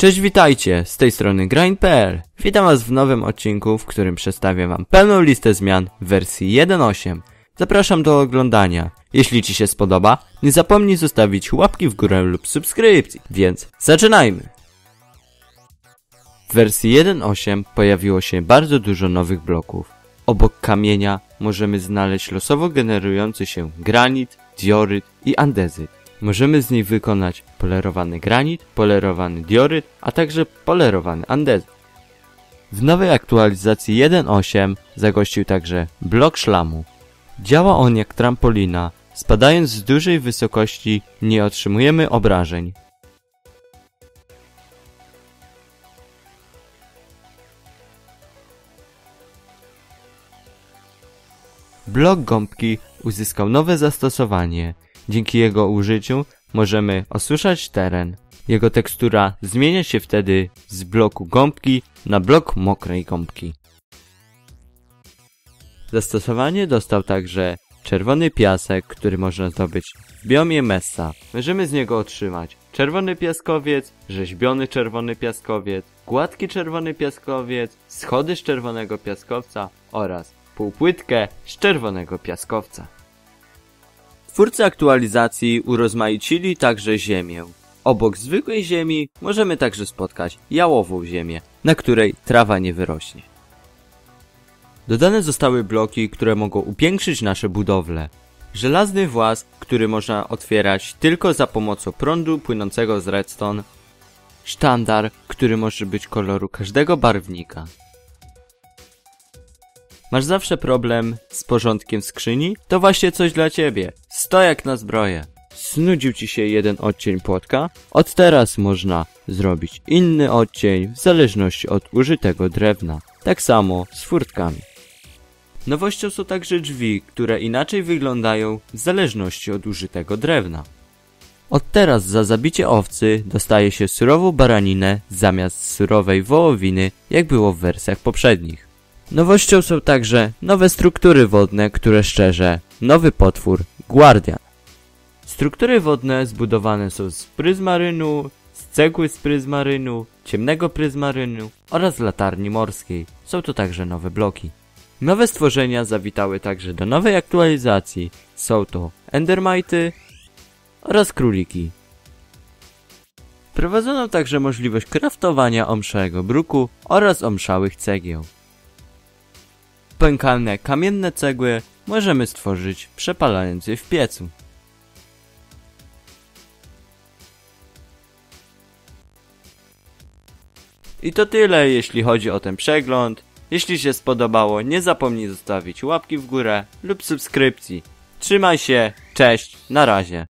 Cześć, witajcie, z tej strony Grind.pl. Witam was w nowym odcinku, w którym przedstawię wam pełną listę zmian w wersji 1.8. Zapraszam do oglądania. Jeśli ci się spodoba, nie zapomnij zostawić łapki w górę lub subskrypcji. Więc zaczynajmy! W wersji 1.8 pojawiło się bardzo dużo nowych bloków. Obok kamienia możemy znaleźć losowo generujący się granit, dioryt i andezyt. Możemy z nich wykonać polerowany granit, polerowany dioryt, a także polerowany andezyt. W nowej aktualizacji 1.8 zagościł także blok szlamu. Działa on jak trampolina. Spadając z dużej wysokości nie otrzymujemy obrażeń. Blok gąbki uzyskał nowe zastosowanie. Dzięki jego użyciu możemy osuszać teren. Jego tekstura zmienia się wtedy z bloku gąbki na blok mokrej gąbki. Zastosowanie dostał także czerwony piasek, który można zdobyć w biomie Messa. Możemy z niego otrzymać czerwony piaskowiec, rzeźbiony czerwony piaskowiec, gładki czerwony piaskowiec, schody z czerwonego piaskowca oraz półpłytkę z czerwonego piaskowca. Twórcy aktualizacji urozmaicili także ziemię. Obok zwykłej ziemi możemy także spotkać jałową ziemię, na której trawa nie wyrośnie. Dodane zostały bloki, które mogą upiększyć nasze budowle. Żelazny włas, który można otwierać tylko za pomocą prądu płynącego z redstone. Sztandar, który może być koloru każdego barwnika. Masz zawsze problem z porządkiem skrzyni? To właśnie coś dla ciebie. Stojak na zbroję. Snudził ci się jeden odcień płotka? Od teraz można zrobić inny odcień w zależności od użytego drewna. Tak samo z furtkami. Nowością są także drzwi, które inaczej wyglądają w zależności od użytego drewna. Od teraz za zabicie owcy dostaje się surową baraninę zamiast surowej wołowiny, jak było w wersjach poprzednich. Nowością są także nowe struktury wodne, które szczerze nowy potwór Guardian. Struktury wodne zbudowane są z pryzmarynu, z cegły z pryzmarynu, ciemnego pryzmarynu oraz latarni morskiej. Są to także nowe bloki. Nowe stworzenia zawitały także do nowej aktualizacji. Są to endermity oraz króliki. Wprowadzono także możliwość kraftowania omszałego bruku oraz omszałych cegieł. Pękane kamienne cegły możemy stworzyć przepalając je w piecu. I to tyle jeśli chodzi o ten przegląd. Jeśli się spodobało, nie zapomnij zostawić łapki w górę lub subskrypcji. Trzymaj się, cześć, na razie.